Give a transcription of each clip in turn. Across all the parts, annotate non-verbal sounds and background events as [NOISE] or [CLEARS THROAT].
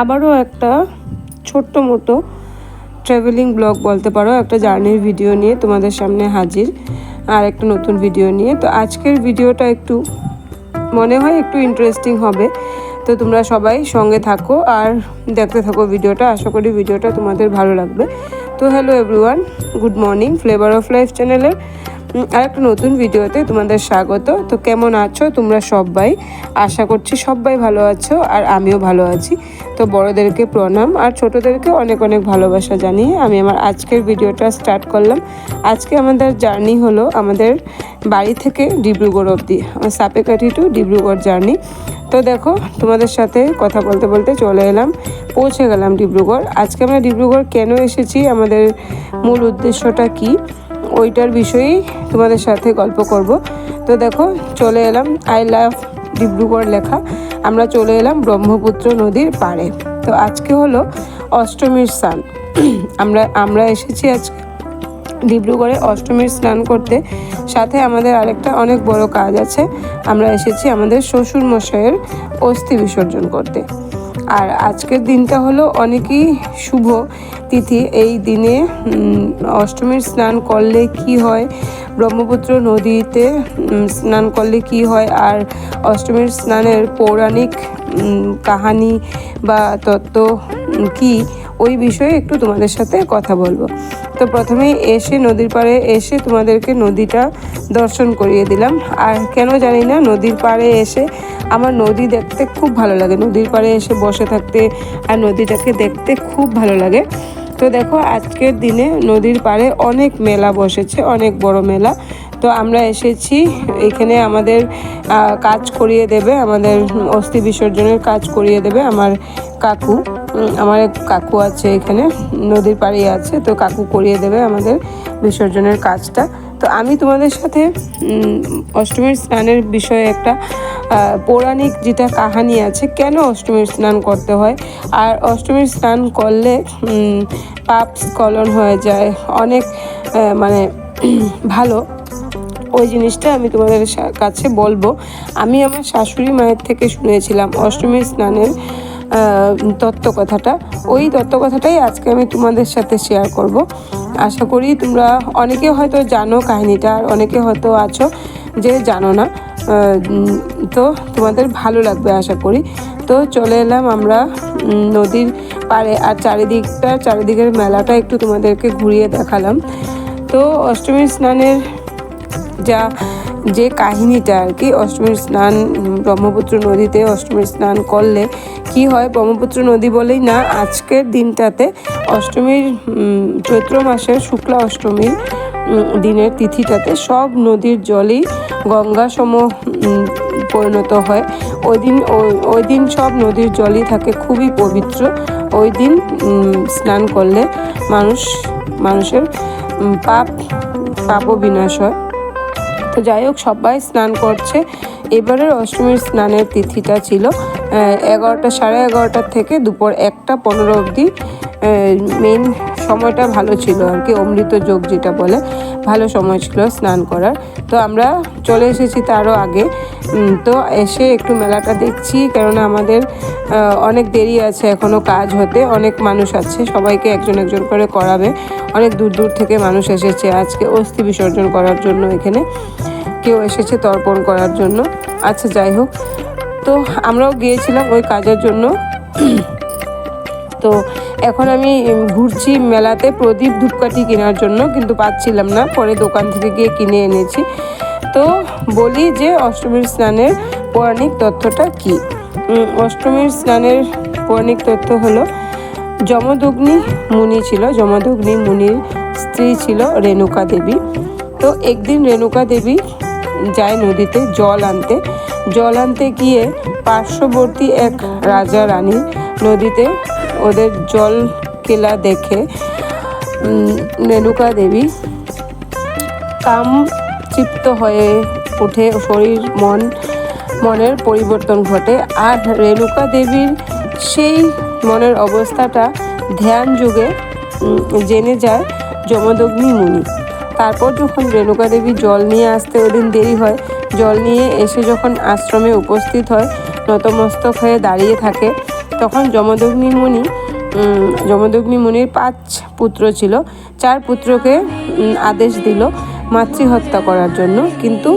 আবারও একটা ছোট্ট মোটো ট্রাভেলিং ব্লগ বলতে পারো, একটা জার্নির ভিডিও নিয়ে তোমাদের সামনে হাজির, আর একটা নতুন ভিডিও নিয়ে। তো আজকের ভিডিওটা একটু, মনে হয় একটু ইন্টারেস্টিং হবে। তো তোমরা সবাই সঙ্গে থাকো আর দেখতে থাকো ভিডিওটা আশা করি ভিডিওটা তোমাদের ভালো লাগবে। তো hello everyone good morning flavour of life চ্যানেলের আর একটা নতুন ভিডিওতে তোমাদের স্বাগত। তো কেমন আছো তোমরা সবাই? আশা করছি সবাই ভালো আছো, আর আমিও ভালো আছি। তো বড়দেরকে প্রণাম আর ছোটোদেরকে অনেক অনেক ভালোবাসা জানিয়ে আমি আমার আজকের ভিডিওটা স্টার্ট করলাম। আজকে আমাদের জার্নি হলো আমাদের বাড়ি থেকে ডিব্রুগড় অবধি, আমার সাপেকাঠি টু ডিব্রুগড় জার্নি। তো দেখো, তোমাদের সাথে কথা বলতে বলতে চলে এলাম, পৌঁছে গেলাম ডিব্রুগড়। আজকে আমরা ডিব্রুগড় কেন এসেছি, আমাদের মূল উদ্দেশ্যটা কী, ওইটার বিষয়েই তোমাদের সাথে গল্প করব। তো দেখো, চলে এলাম আই লাভ ডিব্রুগড় লেখা। আমরা চলে এলাম ব্রহ্মপুত্র নদীর পাড়ে। তো আজকে হলো অষ্টমীর স্নান। আমরা আমরা এসেছি আজকে ডিব্রুগড়ে অষ্টমীর স্নান করতে। সাথে আমাদের আরেকটা অনেক বড় কাজ আছে। আমরা এসেছি আমাদের শ্বশুর মশাইয়ের অস্থি বিসর্জন করতে। আর আজকের দিনটা হলো অনেকই শুভ তিথি। এই দিনে অষ্টমীর স্নান করলে কি হয় ব্রহ্মপুত্র নদীতে স্নান করলে কি হয়? আর অষ্টমীর স্নানের পৌরাণিক কাহানি বা তত্ত্ব কি? ওই বিষয়ে একটু তোমাদের সাথে কথা বলব। তো প্রথমেই এসে নদীর পাড়ে এসে তোমাদেরকে নদীটা দর্শন করিয়ে দিলাম। আর কেন জানি না, নদীর পাড়ে এসে আমার নদী দেখতে খুব ভালো লাগে। নদীর পাড়ে এসে বসে থাকতে আর নদীটাকে দেখতে খুব ভালো লাগে। তো দেখো, আজকের দিনে নদীর পাড়ে অনেক মেলা বসেছে, অনেক বড় মেলা। তো আমরা এসেছি, এখানে আমাদের কাজ করিয়ে দেবে, আমাদের অস্থি বিসর্জনের কাজ করিয়ে দেবে আমার কাকু। আমার এক কাকু আছে এখানে, নদীর পাড়ে আছে, তো কাকু করিয়ে দেবে আমাদের বিসর্জনের কাজটা। তো আমি তোমাদের সাথে অষ্টমীর স্নানের বিষয়ে একটা পৌরাণিক যেটা কাহানি আছে, কেন অষ্টমীর স্নান করতে হয়? আর অষ্টমীর স্নান করলে পাপ স্খলন হয়ে যায়, অনেক মানে [CLEARS THROAT] ভালো। ওই জিনিসটা আমি তোমাদের কাছে বলব। আমি আমার শাশুড়ি মায়ের থেকে শুনেছিলাম অষ্টমীর স্নানের তত্ত্ব কথাটা ওই তত্ত্ব কথাটাই আজকে আমি তোমাদের সাথে শেয়ার করব। আশা করি তোমরা অনেকে হয়তো জানো কাহিনীটা আর অনেকে হয়তো আছো যে জানো না। তো তোমাদের ভালো লাগবে আশা করি। তো চলে এলাম আমরা নদীর পাড়ে। আর চারিদিকটা, চারিদিকের মেলাটা একটু তোমাদেরকে ঘুরিয়ে দেখালাম। তো অষ্টমীর স্নানের যা, যে কাহিনীটা আর কি, অষ্টমীর স্নান, ব্রহ্মপুত্র নদীতে অষ্টমীর স্নান করলে কি হয় ব্রহ্মপুত্র নদী বলেই না, আজকের দিনটাতে অষ্টমীর চৈত্র মাসের শুক্লা অষ্টমীর দিনের তিথিটাতে সব নদীর জলই গঙ্গা সম পরিণত হয়। ওই দিন, ওই- দিন সব নদীর জলই থাকে খুবই পবিত্র। ওই দিন স্নান করলে মানুষ, মানুষের পাপ, পাপও বিনাশ হয়। তো যাই হোক, সবাই স্নান করছে। এবারের অষ্টমীর স্নানের তিথিটা ছিল এগারোটা সাড়ে এগারোটার থেকে দুপুর একটা পনেরো অবধি মেন সময়টা ভালো ছিল আর কি, অমৃত যোগ যেটা বলে, ভালো সময় ছিল স্নান করার। তো আমরা চলে এসেছি তারও আগে। তো এসে একটু মেলাটা দেখছি, কেননা আমাদের অনেক দেরি আছে এখনও কাজ হতে, অনেক মানুষ আছে, সবাইকে একজন একজন করে করাবে। অনেক দূর দূর থেকে মানুষ এসেছে, আজকে অস্থি বিসর্জন করার জন্য এখানে। কেউ এসেছে তর্পণ করার জন্য। আচ্ছা যাই হোক। তো আমরাও গিয়েছিলাম ওই কাজের জন্য। তো এখন আমি ঘুরছি মেলাতে প্রদীপ ধূপকাঠি কেনার জন্য, কিন্তু পাচ্ছিলাম না। পরে দোকান থেকে গিয়ে কিনে এনেছি। তো বলি যে অষ্টমীর স্নানের পৌরাণিক তথ্যটা কি? অষ্টমীর স্নানের পৌরাণিক তথ্য হলো, যমদগ্নি মুনি ছিল, যমদগ্নি মুনির স্ত্রী ছিল রেণুকা দেবী। তো একদিন রেণুকা দেবী যায় নদীতে জল আনতে। জল আনতে গিয়ে পার্শ্ববর্তী এক রাজা রানী নদীতে ওদের জল কেলা দেখে রেণুকা দেবী কাম তৃপ্ত হয়ে উঠে শরীর, মন, মনের পরিবর্তন ঘটে। আর রেণুকা দেবীর সেই মনের অবস্থাটা ধ্যান যুগে জেনে যায় যমদগ্নি মুনি। তারপর যখন রেণুকা দেবী জল নিয়ে আসতে ওদিন দেরি হয়, জল নিয়ে এসে যখন আশ্রমে উপস্থিত হয়, নতমস্তক হয়ে দাঁড়িয়ে থাকে, তখন যমদগ্নি মুনি যমদগ্নি মুনির পাঁচ পুত্র ছিল। চার পুত্রকে আদেশ দিল মাতৃহত্যা করার জন্য। কিন্তু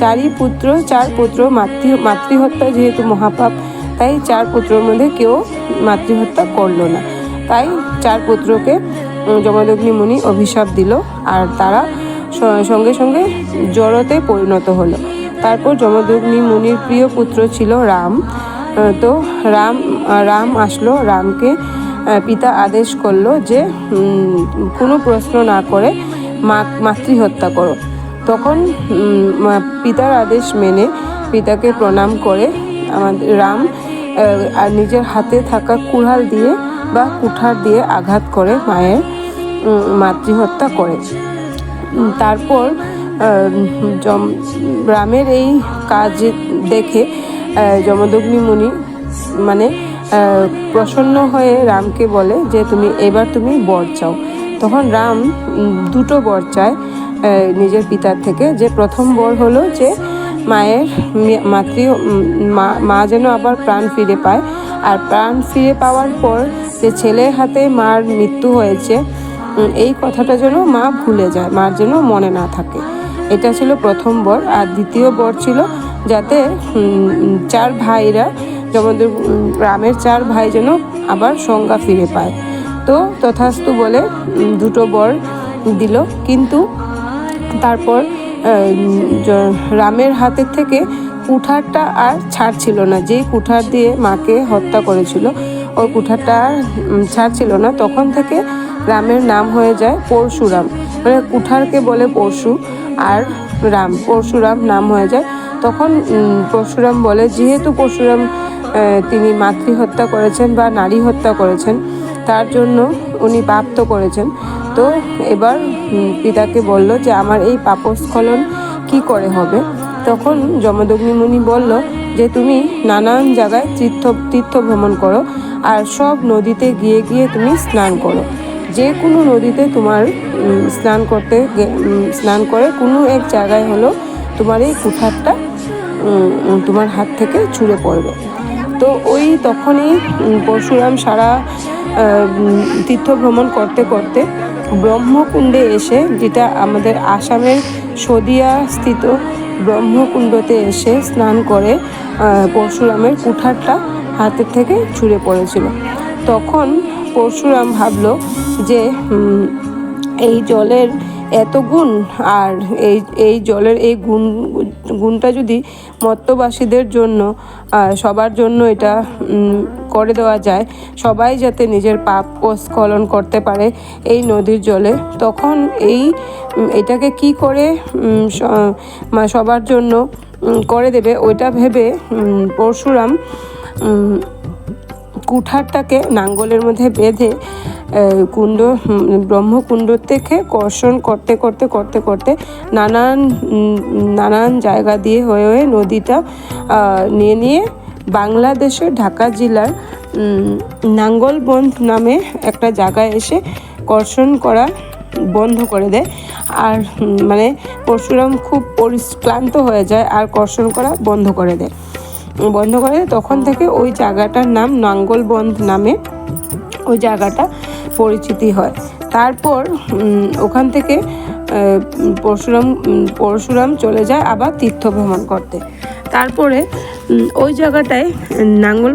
চারই পুত্র, চার পুত্র মাতৃ, মাতৃহত্যা যেহেতু মহাপাপ, তাই চার পুত্রের মধ্যে কেউ মাতৃহত্যা করল না। তাই চার পুত্রকে উম, যমদগ্নি মুনি অভিশাপ দিল আর তারা সঙ্গে সঙ্গে জড়তে পরিণত হলো। তারপর যমদগ্নি মুনির প্রিয় পুত্র ছিল রাম। তো রাম রাম আসলো রামকে পিতা আদেশ করল যে কোনো প্রশ্ন না করে মা মাতৃহত্যা করো। তখন পিতার আদেশ মেনে পিতাকে প্রণাম করে আমাদের রাম আর নিজের হাতে থাকা কুড়াল দিয়ে বা কুঠার দিয়ে আঘাত করে মায়ের মাতৃহত্যা করে। তারপর রামের এই কাজ দেখে যমদগ্নি মুনি মানে প্রসন্ন হয়ে রামকে বলে যে, তুমি, এবার তুমি বর চাও। তখন রাম দুটো বর চায় নিজের পিতার থেকে। যে প্রথম বর হলো যে, মায়ের মাতৃ মা যেন আবার প্রাণ ফিরে পায়। আর প্রাণ ফিরে পাওয়ার পর যে ছেলের হাতে মার মৃত্যু হয়েছে এই কথাটা যেন মা ভুলে যায় মার যেন মনে না থাকে। এটা ছিল প্রথম বর আর দ্বিতীয় বর ছিল যাতে চার ভাইরা যেমন রামের চার ভাই যেন আবার সংজ্ঞা ফিরে পায়। তো তথাস্তু বলে দুটো বর দিল কিন্তু তারপর রামের হাতের থেকে কুঠারটা আর ছাড়ছিল না। যেই কুঠার দিয়ে মাকে হত্যা করেছিল ওই কুঠারটা আর উম, ছাড়ছিল না। তখন থেকে রামের নাম হয়ে যায় পরশুরাম। মানে কুঠারকে বলে পরশু আর রাম। পরশুরাম নাম হয়ে যায়। তখন পরশুরাম বলে, যেহেতু পরশুরাম তিনি মাতৃহত্যা করেছেন বা নারী হত্যা করেছেন, তার জন্য উনি পাপ তো করেছেন, তো এবার পিতাকে বলল যে, আমার এই পাপস্খলন কি করে হবে? তখন যমদগ্নি মুনি বলল যে, তুমি নানান জায়গায় তীর্থ তীর্থ ভ্রমণ করো আর সব নদীতে গিয়ে গিয়ে তুমি স্নান করো। যে কোনো নদীতে তোমার স্নান করতে স্নান করে কোনো এক জায়গায় হলো তোমার এই কুঠারটা তোমার হাত থেকে ছুঁড়ে পড়বে। তো ওই তখনই পরশুরাম সারা তীর্থ ভ্রমণ করতে করতে ব্রহ্মকুণ্ডে এসে যেটা আমাদের আসামের সদিয়া স্থিত ব্রহ্মকুণ্ডতে এসে স্নান করে পরশুরামের কুঠারটা হাতের থেকে ছুঁড়ে পড়েছিল। তখন পরশুরাম ভাবলো যে এই জলের এত গুণ, আর এই এই জলের এই গুণ, গুণটা যদি মত্তবাসীদের জন্য সবার জন্য এটা করে দেওয়া যায়, সবাই যাতে নিজের পাপ ও স্খলন করতে পারে এই নদীর জলে, তখন এই এটাকে কি করে সবার জন্য করে দেবে? ওইটা ভেবে পরশুরাম কুঠারটাকে নাঙ্গলের মধ্যে বেঁধে কুণ্ড ব্রহ্মকুণ্ড থেকে কর্ষণ করতে করতে করতে করতে নানান নানান জায়গা দিয়ে হয়ে হয়ে নদীটা নিয়ে নিয়ে বাংলাদেশের ঢাকা জেলার উম, নাঙ্গলবন্ধ নামে একটা জায়গায় এসে কর্ষণ করা বন্ধ করে দেয়। আর মানে পরশুরাম খুব পরিস- ক্লান্ত হয়ে যায় আর কর্ষণ করা বন্ধ করে দেয়। বন্ধ করে তখন থেকে ওই জায়গাটার নাম নাঙ্গলবন্ধ নামে ওই জায়গাটা পরিচিতি হয়। তারপর ওখান থেকে পরশুরাম পরশুরাম চলে যায় আবার তীর্থ ভ্রমণ করতে। তারপরে ওই জায়গাটায়, নাঙ্গল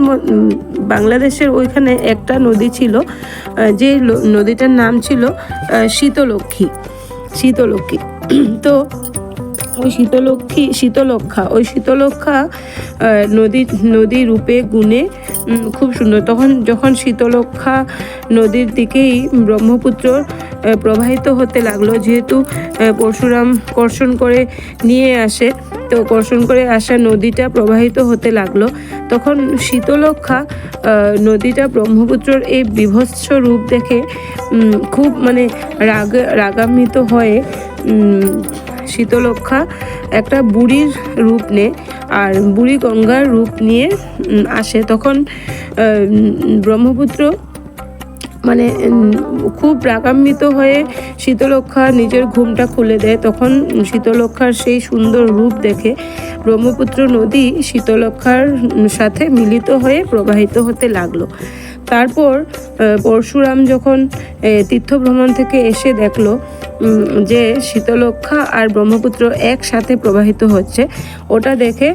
বাংলাদেশের ওইখানে একটা নদী ছিল যে নদীটার নাম ছিল শীতলক্ষ্মী। শীতলক্ষ্মী। তো ওই শীতলক্ষ্মী শীতলক্ষা ওই শীতলক্ষা নদী নদী রূপে গুণে খুব সুন্দর। তখন যখন শীতলক্ষা নদীর দিকেই ব্রহ্মপুত্র প্রবাহিত হতে লাগল, যেহেতু পরশুরাম কর্ষণ করে নিয়ে আসে, তো কর্ষণ করে আসা নদীটা প্রবাহিত হতে লাগল, তখন শীতলক্ষা নদীটা ব্রহ্মপুত্রর এই বিভৎস রূপ দেখে খুব মানে রাগ, রাগান্বিত হয়ে শীতলক্ষা একটা বুড়ির রূপ নেয় আর বুড়ি গঙ্গার রূপ নিয়ে আসে। তখন ব্রহ্মপুত্র মানে খুব রাগান্বিত হয়ে শীতলক্ষা নিজের ঘুমটা খুলে দেয়। তখন শীতলক্ষার সেই সুন্দর রূপ দেখে ব্রহ্মপুত্র নদী শীতলক্ষার সাথে মিলিত হয়ে প্রবাহিত হতে লাগল। তারপর পরশুরাম যখন তীর্থ ভ্রমণ থেকে এসে দেখল যে শীতলক্ষা আর ব্রহ্মপুত্র একসাথে প্রবাহিত হচ্ছে, ওটা দেখে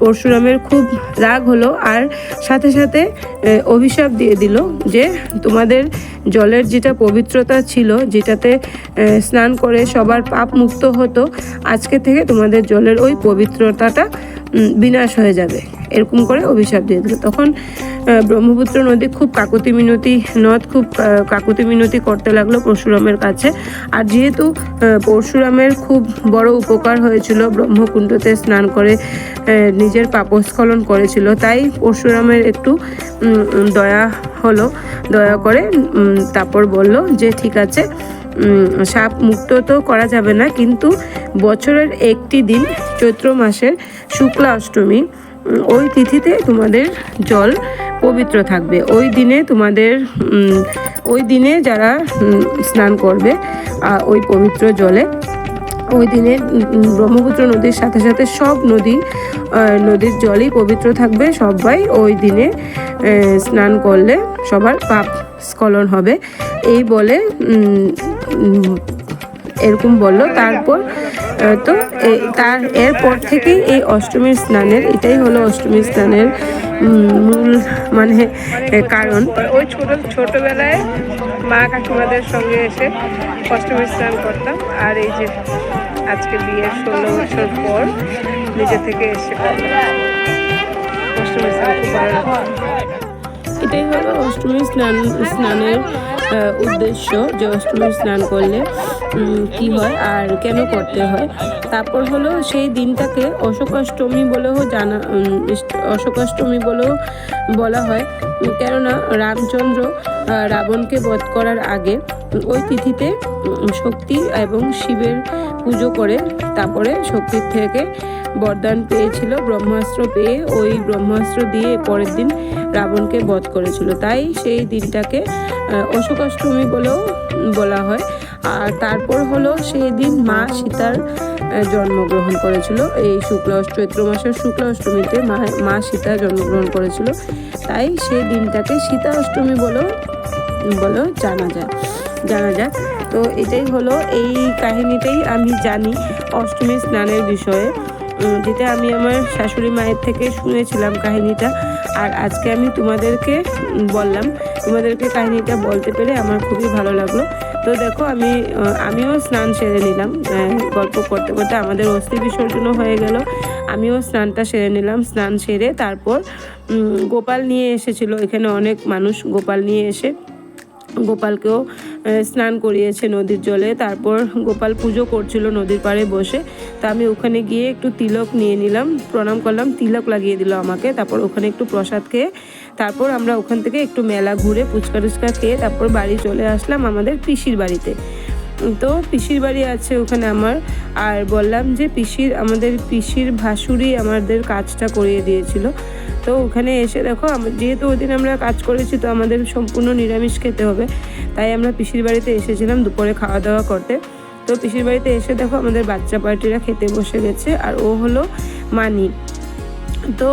পরশুরামের খুব রাগ হলো আর সাথে সাথে অভিশাপ দিয়ে দিল যে তোমাদের জলের যেটা পবিত্রতা ছিল, যেটাতে স্নান করে সবার পাপ মুক্ত হতো, আজকে থেকে তোমাদের জলের ওই পবিত্রতাটা বিনাশ হয়ে যাবে। এরকম করে অভিশাপ দিয়ে দিল। তখন ব্রহ্মপুত্র নদী খুব কাকুতি মিনতি নদ, খুব কাকুতি মিনতি করতে লাগল পরশুরামের কাছে। আর যেহেতু পরশুরামের খুব বড় উপকার হয়েছিল ব্রহ্মকুণ্ডতে স্নান করে নিজের পাপস্খলন করেছিল, তাই পরশুরামের একটু দয়া হলো, দয়া করে তারপর বলল যে, ঠিক আছে সাপ মুক্ত তো করা যাবে না, কিন্তু বছরের একটি দিন, চৈত্র মাসের শুক্লা অষ্টমী ওই তিথিতে তোমাদের জল পবিত্র থাকবে। ওই দিনে তোমাদের ওই দিনে যারা স্নান করবে ওই পবিত্র জলে, ওই দিনে ব্রহ্মপুত্র নদীর সাথে সাথে সব নদী নদীর জলই পবিত্র থাকবে। সবাই ওই দিনে স্নান করলে সবার পাপ স্খলন হবে। এই বলে এরকম বলল। তারপর তো তার এরপর থেকেই এই অষ্টমীর স্নানের এটাই হলো অষ্টমীর স্নানের মূল মানে কারণ। ওই ছোট ছোটোবেলায় মা কাকিমাদের সঙ্গে এসে অষ্টমীর স্নান করতাম। আর এই যে আজকে বিয়ের ষোলো বছর পর নিজে থেকে এসে। অষ্টমীর স্নান এটাই হলো অষ্টমীর স্নান স্নানের উদ্দেশ্য যে অষ্টমী স্নান করলে কি হয় আর কেন করতে হয়। তারপর হলো সেই দিনটাকে অশোকাষ্টমী বলেও জানা অশোকাষ্টমী বলেও বলা হয়। কেননা রামচন্দ্র রাবণকে বধ করার আগে ওই তিথিতে শক্তি এবং শিবের পুজো করে তারপরে শক্তির থেকে বরদান পেয়েছিল, ব্রহ্মাস্ত্র পেয়ে ওই ব্রহ্মাস্ত্র দিয়ে পরের দিন রাবণকে বধ করেছিল। তাই সেই দিনটাকে অশোকাষ্টমী বলেও বলা হয়। আর তারপর হলো সেই দিন মা সীতার জন্মগ্রহণ করেছিল। এই শুক্ল চৈত্র মাসের শুক্ল অষ্টমীতে মা মা সীতা জন্মগ্রহণ করেছিল। তাই সেই দিনটাকে সীতা অষ্টমী বলেও বলেও জানা যায় জানা যায়। তো এটাই হলো এই কাহিনীটাই আমি জানি অষ্টমী স্নানের বিষয়ে। যেটা আমি আমার শাশুড়ি মায়ের থেকে শুনেছিলাম কাহিনীটা। আর আজকে আমি তোমাদেরকে বললাম তোমাদেরকে কাহিনীটা বলতে পেরে আমার খুবই ভালো লাগল। তো দেখো আমি আমিও স্নান সেরে নিলাম। গল্প করতে করতে আমাদের অস্থি বিসর্জনও হয়ে গেল। আমিও স্নানটা সেরে নিলাম, স্নান সেরে তারপর গোপাল নিয়ে এসেছিল। এখানে অনেক মানুষ গোপাল নিয়ে এসে গোপালকেও স্নান করিয়েছে নদীর জলে। তারপর গোপাল পুজো করছিল নদীর পাড়ে বসে। তা আমি ওখানে গিয়ে একটু তিলক নিয়ে নিলাম, প্রণাম করলাম। তিলক লাগিয়ে দিল আমাকে। তারপর ওখানে একটু প্রসাদ খেয়ে তারপর আমরা ওখান থেকে একটু মেলা ঘুরে ফুচকা টুচকা খেয়ে তারপর বাড়ি চলে আসলাম আমাদের পিসির বাড়িতে। তো পিসির বাড়ি আছে ওখানে আমার। আর বললাম যে পিসির, আমাদের পিসির ভাসুরি আমাদের কাজটা করিয়ে দিয়েছিল। তো ওখানে এসে দেখো যেহেতু ওই দিন আমরা কাজ করেছি তো আমাদের সম্পূর্ণ নিরামিষ খেতে হবে। তাই আমরা পিসির বাড়িতে এসেছিলাম দুপুরে খাওয়া দাওয়া করতে। তো পিসির বাড়িতে এসে দেখো আমাদের বাচ্চা পার্টিরা খেতে বসে গেছে। আর ও হলো মানি। তো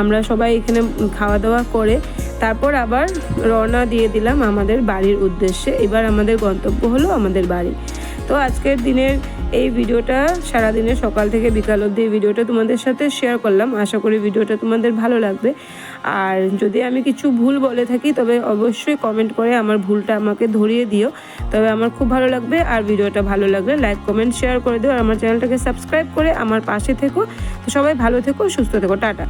আমরা সবাই এখানে খাওয়া দাওয়া করে তারপর আবার রওনা দিয়ে দিলাম আমাদের বাড়ির উদ্দেশ্যে। এবার আমাদের গন্তব্য হলো আমাদের বাড়ি। তো আজকের দিনের এই ভিডিওটা সারাদিনের সকাল থেকে বিকাল অবধি এই ভিডিওটা তোমাদের সাথে শেয়ার করলাম। আশা করি ভিডিওটা তোমাদের ভালো লাগবে। আর যদি আমি কিছু ভুল বলে থাকি, তবে অবশ্যই কমেন্ট করে আমার ভুলটা আমাকে ধরিয়ে দিও। তবে আমার খুব ভালো লাগবে। আর ভিডিওটা ভালো লাগলে লাইক কমেন্ট শেয়ার করে দিও। আর আমার চ্যানেলটাকে সাবস্ক্রাইব করে আমার পাশে থেকো। তো সবাই ভালো থেকো, সুস্থ থেকো। টাটা।